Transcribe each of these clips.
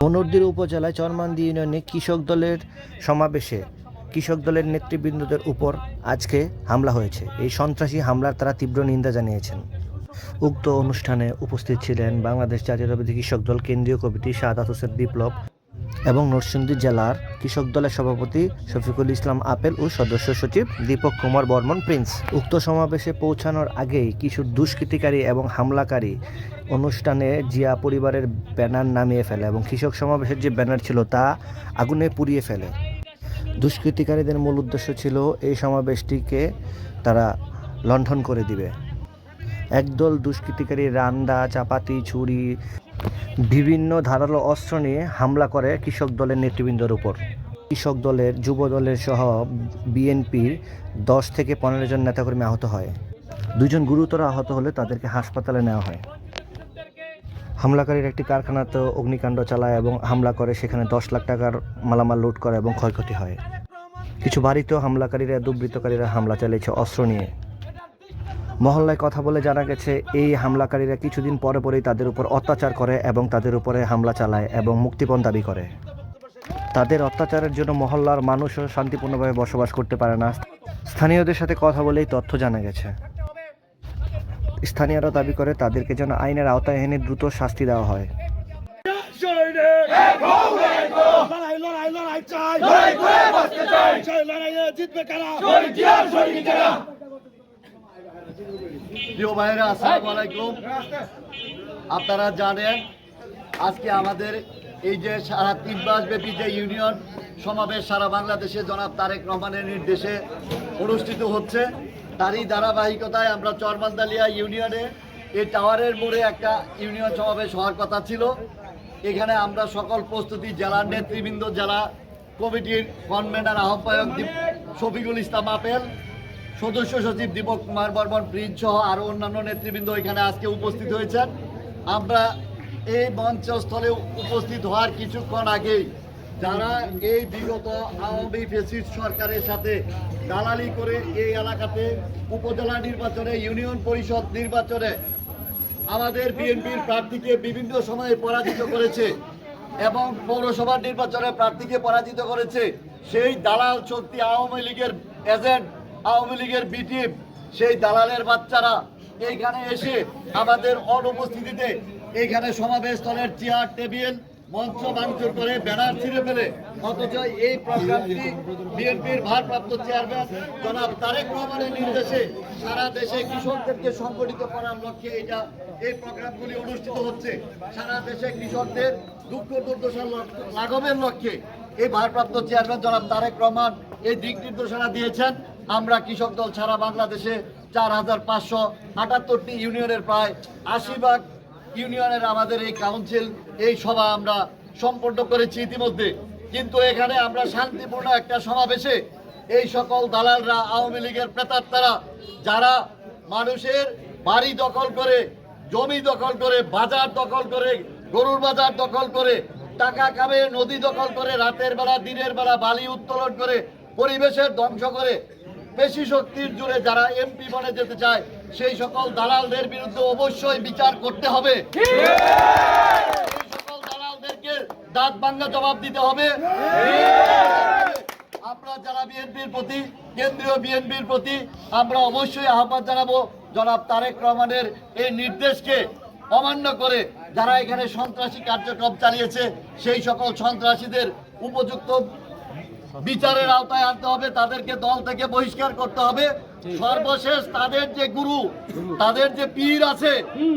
মনুরদির উপজেলায় চরমান্দি ইউনিয়নে কৃষক দলের সমাবেশে কৃষক দলের নেতৃবৃন্দদের উপর আজকে হামলা হয়েছে। এই সন্ত্রাসী হামলার তারা তীব্র নিন্দা জানিয়েছেন। উক্ত অনুষ্ঠানে উপস্থিত ছিলেন বাংলাদেশ জাতীয়তাবাদী কৃষক দল কেন্দ্রীয় কমিটি সাদাত হোসেন বিপ্লব এবং নরসিংদী জেলার কৃষক দলের সভাপতি শফিকুল ইসলাম আপেল ও সদস্য সচিব দীপক কুমার বর্মন প্রিন্স। উক্ত সমাবেশে পৌঁছানোর আগেই কিছু দুষ্কৃতিকারী এবং হামলাকারী অনুষ্ঠানে জিয়া পরিবারের ব্যানার নামিয়ে ফেলে এবং কৃষক সমাবেশের যে ব্যানার ছিল তা আগুনে পুড়িয়ে ফেলে। দুষ্কৃতিকারীদের মূল উদ্দেশ্য ছিল এই সমাবেশটিকে তারা লণ্ঠন করে দিবে। একদল দুষ্কৃতিকারী রান্দা চাপাতি, ছুরি বিভিন্ন ধারালো অস্ত্র নিয়ে হামলা করে কৃষক দলের নেতৃবৃন্দর উপর। কৃষক দলের, যুব দলের সহ বিএনপির দশ থেকে পনেরো জন নেতাকর্মী আহত হয়। দুজন গুরুতর আহত হলে তাদেরকে হাসপাতালে নেওয়া হয়। হামলাকারীর একটি কারখানাতে অগ্নিকাণ্ড চালায় এবং হামলা করে সেখানে দশ লাখ টাকার মালামাল লুট করে এবং ক্ষয়ক্ষতি হয়। কিছু বাড়িতেও হামলাকারীরা, দুর্বৃত্তকারীরা হামলা চালিয়েছে অস্ত্র নিয়ে। মহল্লায় কথা বলে জানা গেছে এই হামলাকারীরা কিছুদিন পরে পরেই তাদের উপর অত্যাচার করে এবং তাদের উপরে হামলা চালায় এবং মুক্তিপণ দাবি করে। তাদের অত্যাচারের জন্য মহল্লার মানুষও শান্তিপূর্ণভাবে বসবাস করতে পারে না। স্থানীয়দের সাথে কথা বলেই তথ্য জানা গেছে। স্থানীয়রা দাবি করে তাদেরকে যেন আইনের আওতায় এনে দ্রুত শাস্তি দেওয়া হয়। লড়াই লড়াই লড়াই চাই। লড়াই করে বাঁচতে চাই। লড়াইয়ে জিতবে কারা? শহীদ প্রিয় ভাইরা আসসালামু আলাইকুম। আপনারা জানেন আজকে আমাদের এই যে সারা তিন মাস ব্যাপী যে ইউনিয়ন সমাবেশ সারা বাংলাদেশে জনাব তারেক রহমানের নির্দেশে অনুষ্ঠিত হচ্ছে তারই ধারাবাহিকতায় আমরা চরমান্দালিয়া ইউনিয়নে এই টাওয়ারের মোড়ে একটা ইউনিয়ন সমাবেশ হওয়ার কথা ছিল। এখানে আমরা সকল প্রস্তুতি জেলার নেতৃবৃন্দ জেলা কমিটির কনভেনার আহ্বায়ক শফিকুল ইসলাম আপেল সদস্য সচিব দীপক কুমার বর্মন, প্রিন্স সহ আরও অন্যান্য নেতৃবৃন্দ এখানে আজকে উপস্থিত হয়েছেন। আমরা এই মঞ্চস্থলে উপস্থিত হওয়ার কিছুক্ষণ আগেই যারা এই বিগত আওয়ামী ফেসিস্ট সরকারের সাথে দালালি করে এই এলাকাতে উপজেলা নির্বাচনে, ইউনিয়ন পরিষদ নির্বাচনে আমাদের বিএনপির প্রার্থীকে বিভিন্ন সময়ে পরাজিত করেছে এবং পৌরসভা নির্বাচনে প্রার্থীকে পরাজিত করেছে, সেই দালাল শক্তি আওয়ামী লীগের এজেন্ট আওয়ামী লীগের বিটিম সেই দালালের বাচ্চারা এইখানে এসে আমাদের অনুপস্থিতিতে এইখানে সমাবেশ স্থলের চেয়ার টেবিল মঞ্চ ভাঙচুর করে ব্যানার ছিঁড়ে ফেলে। অথচ এই প্রোগ্রামটি বিএনপির ভারপ্রাপ্ত চেয়ারম্যান জনাব তারেক রহমানের নির্দেশে সারা দেশে কৃষকদেরকে সংগঠিত করার লক্ষ্যে এটা, এই প্রোগ্রামগুলি অনুষ্ঠিত হচ্ছে। সারা দেশে কৃষকদের দুঃখ দুর্দশা লাঘবের লক্ষ্যে এই ভারপ্রাপ্ত চেয়ারম্যান জনাব তারেক রহমান এই দিক নির্দেশনা দিয়েছেন। আমরা কৃষক দল ছাড়া বাংলাদেশে চার হাজার পাঁচশো আটাত্তরটি ইউনিয়নের প্রায় আশি ভাগ ইউনিয়নের আমাদের এই কাউন্সিল, এই সভা আমরা সম্পন্ন করেছি ইতিমধ্যে। কিন্তু এখানে আমরা শান্তিপূর্ণ একটা সমাবেশে এই সকল দালালরা, আওয়ামী লীগের প্রেতাত্মারা, যারা মানুষের বাড়ি দখল করে, জমি দখল করে, বাজার দখল করে, গরুর বাজার দখল করে, টাকা কামে নদী দখল করে, রাতের বেলা, দিনের বেলা বালি উত্তোলন করে, পরিবেশের ধ্বংস করে পেশি শক্তির জুড়ে যারা এমপি বনে যেতে চায় সেই সকল দালালদের বিরুদ্ধে অবশ্যই বিচার করতে হবে। সকল দালালদেরকে দাঁত ভাঙ্গা জবাব দিতে হবে। আমরা যারা বিএনপির প্রতি কেন্দ্রীয় বিএনপির প্রতি আমরা অবশ্যই আহ্বান জানাব জনাব তারেক রহমানের এই নির্দেশকে অমান্য করে যারা এখানে সন্ত্রাসী কার্যক্রম চালিয়েছে সেই সকল সন্ত্রাসীদের উপযুক্ত বিচারের আওতায় আনতে হবে তাদেরকে দল থেকে বহিষ্কার করতে হবে। সর্বশেষ তাদের যে গুরু তাদের যে পীর আছে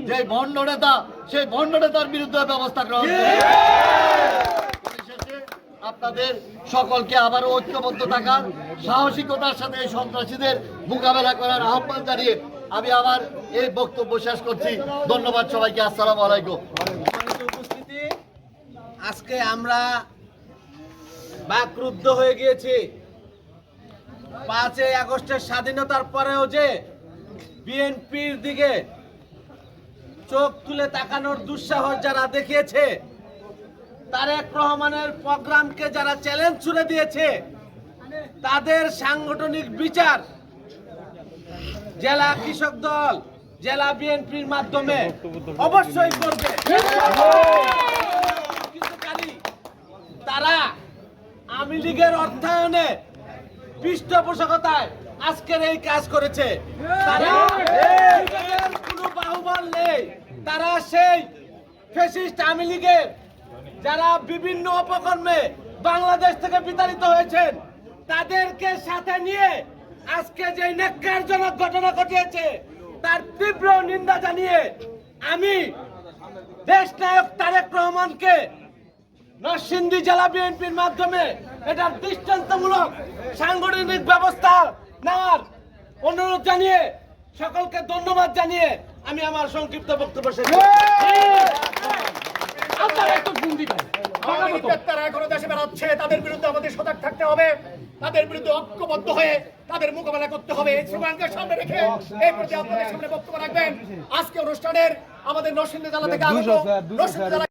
যে ভণ্ড নেতা সেই ভণ্ড নেতার বিরুদ্ধে ব্যবস্থা গ্রহণ আপনাদের সকলকে আবারও ঐক্যবদ্ধ থাকার সাহসিকতার সাথে এই সন্ত্রাসীদের মোকাবেলা করার আহ্বান জানিয়ে আমি আমার এই বক্তব্য শেষ করছি। ধন্যবাদ সবাইকে আসসালামু আলাইকুম। আজকে আমরা বাকরুদ্ধ হয়ে গিয়েছি। পাঁচই আগস্টের স্বাধীনতার পরেও যে বিএনপির দিকে চোখ তুলে তাকানোর দুঃসাহস যারা দেখিয়েছে তারেক রহমানের প্রোগ্রামকে যারা চ্যালেঞ্জ ছুড়ে দিয়েছে তাদের সাংগঠনিক বিচার জেলা কৃষক দল জেলা বিএনপির মাধ্যমে অবশ্যই করবে। দুষ্কৃতকারী পৃষ্ঠপোষকতায় আজকের এই কাজ করেছে। তারা কোনো বাহুবল নেই। তারা সেই ফেসিস্ট আওয়ামী লীগের যারা বিভিন্ন অপকর্মে বাংলাদেশ থেকে বিতাড়িত হয়েছেন তাদেরকে সাথে নিয়ে আজকে যে নেককারজনক ঘটনা ঘটিয়েছে তার তীব্র নিন্দা জানিয়ে আমি দেশ নায়ক তারেক রহমানকে নরসিংদী জেলা বিএনপির মাধ্যমে এটার দৃষ্টান্তমূলক সাংগঠনিক ব্যবস্থা নেওয়ার অনুরোধ জানিয়ে সকলকে ধন্যবাদ জানিয়ে আমি আমার সংক্ষিপ্ত বক্তব্য শেষ করছি। আওয়ামী লীগ তারা এখনও দেশে বেড়াচ্ছে তাদের বিরুদ্ধে আমাদের সজাগ থাকতে হবে তাদের বিরুদ্ধে ঐক্যবদ্ধ হয়ে তাদের মোকাবেলা করতে হবে। এই স্লোগানকে সামনে রেখে এই প্রতি আপনাদের সামনে বক্তব্য রাখবেন। আজকে অনুষ্ঠানের আমাদের নরসিংদী জেলা থেকে আগত নরসিংদী জেলা